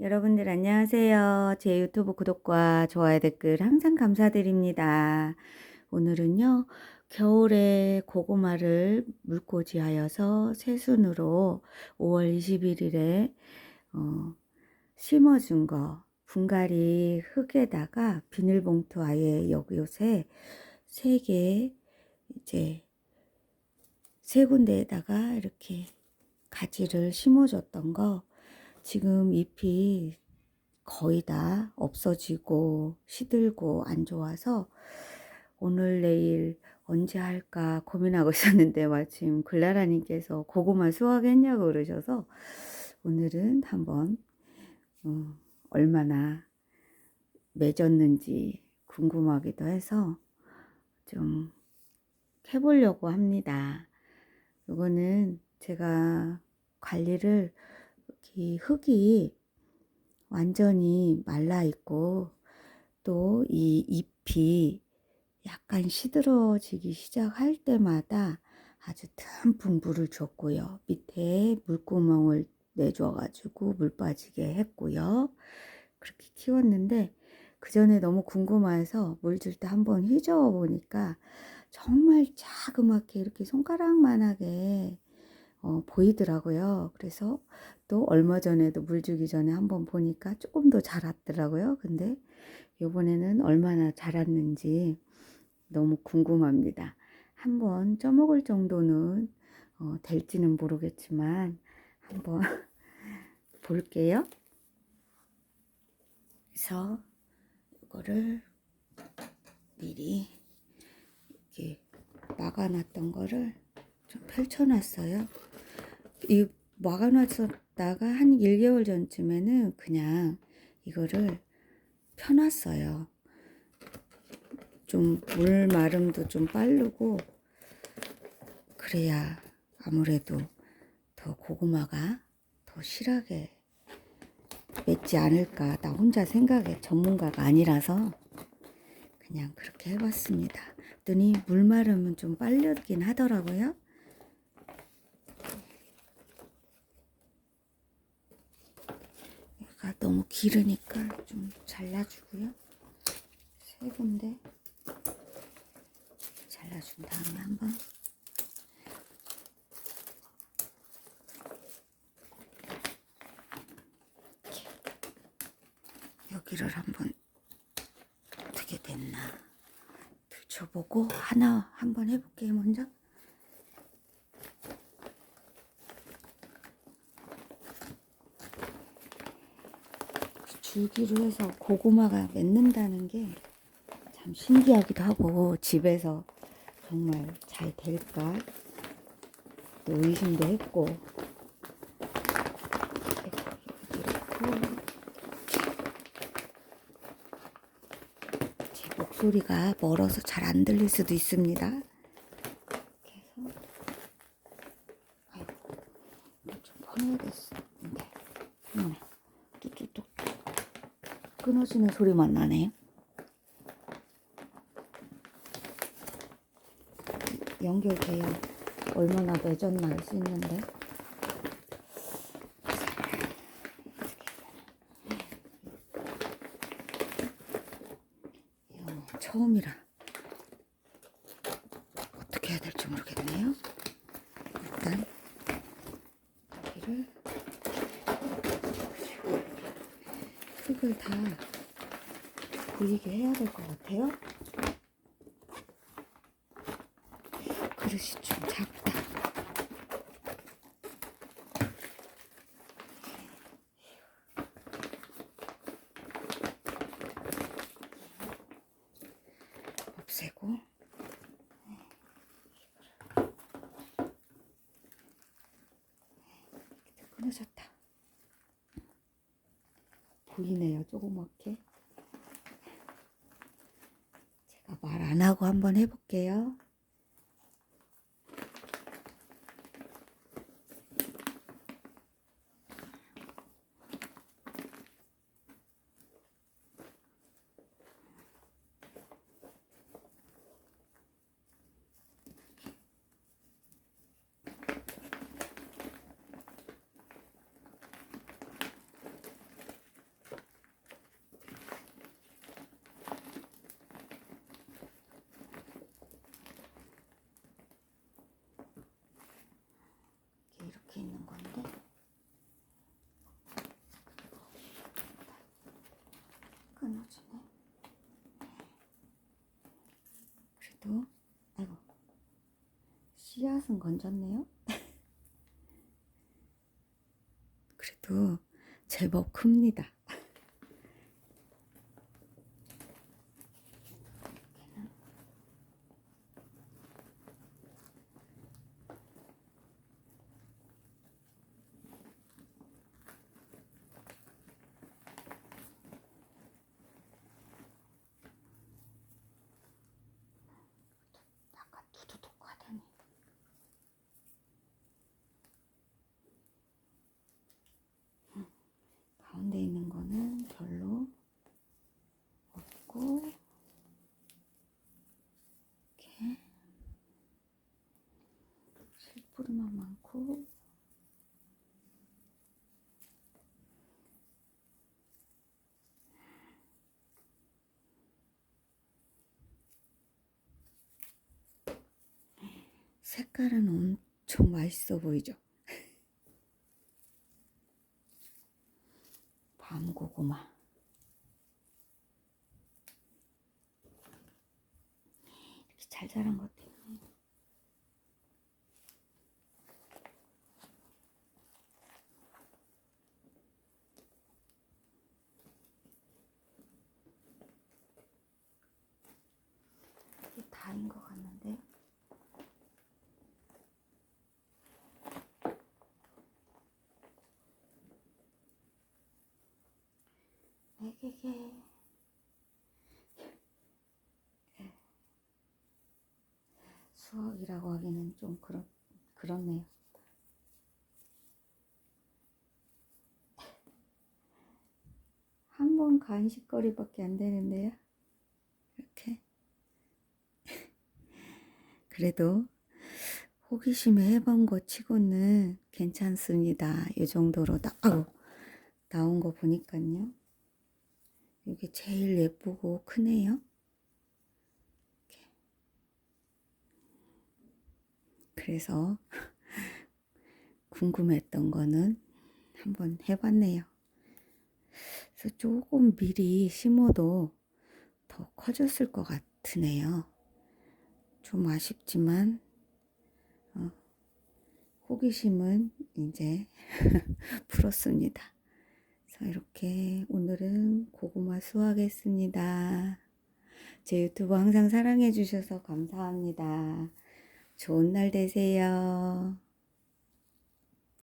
여러분들 안녕하세요. 제 유튜브 구독과 좋아요 댓글 항상 감사드립니다. 오늘은요, 겨울에 고구마를 물꽂이하여서 새순으로 5월 21일에 어, 심어준 거 분갈이 흙에다가 비닐봉투 아예 여기 요새 세 개 이제 세 군데에다가 이렇게 가지를 심어줬던 거 지금 잎이 거의 다 없어지고 시들고 안 좋아서 오늘 내일 언제 할까 고민하고 있었는데 마침 글라라님께서 고구마 수확했냐고 그러셔서 오늘은 한번 어, 얼마나 맺었는지 궁금하기도 해서 좀 해보려고 합니다. 이거는 제가 관리를 이 흙이 완전히 말라 있고 또 이 잎이 약간 시들어지기 시작할 때마다 아주 듬뿍 물을 줬고요. 밑에 물구멍을 내줘 가지고 물 빠지게 했고요. 그렇게 키웠는데 그 전에 너무 궁금해서 물 줄 때 한번 휘저어 보니까 정말 자그맣게 이렇게 손가락만하게 어, 보이더라고요. 그래서 또 얼마 전에도 물 주기 전에 한번 보니까 조금 더 자랐더라고요. 근데 이번에는 얼마나 자랐는지 너무 궁금합니다. 한번 쪄먹을 정도는 어, 될지는 모르겠지만 한번 볼게요. 그래서 이거를 미리 이렇게 막아놨던 거를 좀 펼쳐놨어요. 이 막아놨었다가 한 1개월 전쯤에는 그냥 이거를 펴놨어요. 좀 물 마름도 좀 빠르고 그래야 아무래도 더 고구마가 더 실하게 맺지 않을까 나 혼자 생각에 전문가가 아니라서 그냥 그렇게 해봤습니다. 그랬더니 물 마르면 좀 빨렸긴 하더라고요. 얘가 너무 기르니까 좀 잘라주고요. 세 군데 잘라준 다음에 한번. 여기를 한번 어떻게 됐나. 들춰보고 하나 한번 해볼게요 먼저 줄기로 해서 고구마가 맺는다는 게 참 신기하기도 하고 집에서 정말 잘 될까 또 의심도 했고 제 목소리가 멀어서 잘 안 들릴 수도 있습니다. 이렇게 해서 아이고 이거 좀 퍼내야겠는데 어머나 뚝뚝뚝 끊어지는 소리만 나네요. 연결돼야 얼마나 맺었나 알 수 있는데 처음이라 어떻게 해야 될지 모르겠네요. 일단 여기를 흙을 다 보이게 해야 될 것 같아요. 그릇이 좀 작다. 없애고 끊어졌다. 보이네요, 조그맣게. 제가 말 안 하고 한번 해볼게요. 씨앗은 건졌네요. 그래도 제법 큽니다. 약간 두두둑하다니. 음, 가운데 있는 거는 별로 없고 이렇게 실뿌리만 많고 색깔은 엄청 맛있어 보이죠? 밤고구마. 이렇게 잘 자란 것도 다인 것 같는데요? 에게게. 수학이라고 하기는 좀 그렇, 그렇네요. 한 번 간식거리밖에 안 되는데요. 이렇게. 그래도 호기심에 해본 거 치고는 괜찮습니다. 이 정도로 나, 아우, 나온 거 보니까요. 이게 제일 예쁘고 크네요. 이렇게. 그래서 궁금했던 거는 한번 해봤네요. 그래서 조금 미리 심어도 더 커졌을 것 같으네요. 좀 아쉽지만 어, 호기심은 이제 풀었습니다. 그래서 이렇게 오늘은 고구마 수확했습니다. 제 유튜브 항상 사랑해 주셔서 감사합니다. 좋은 날 되세요.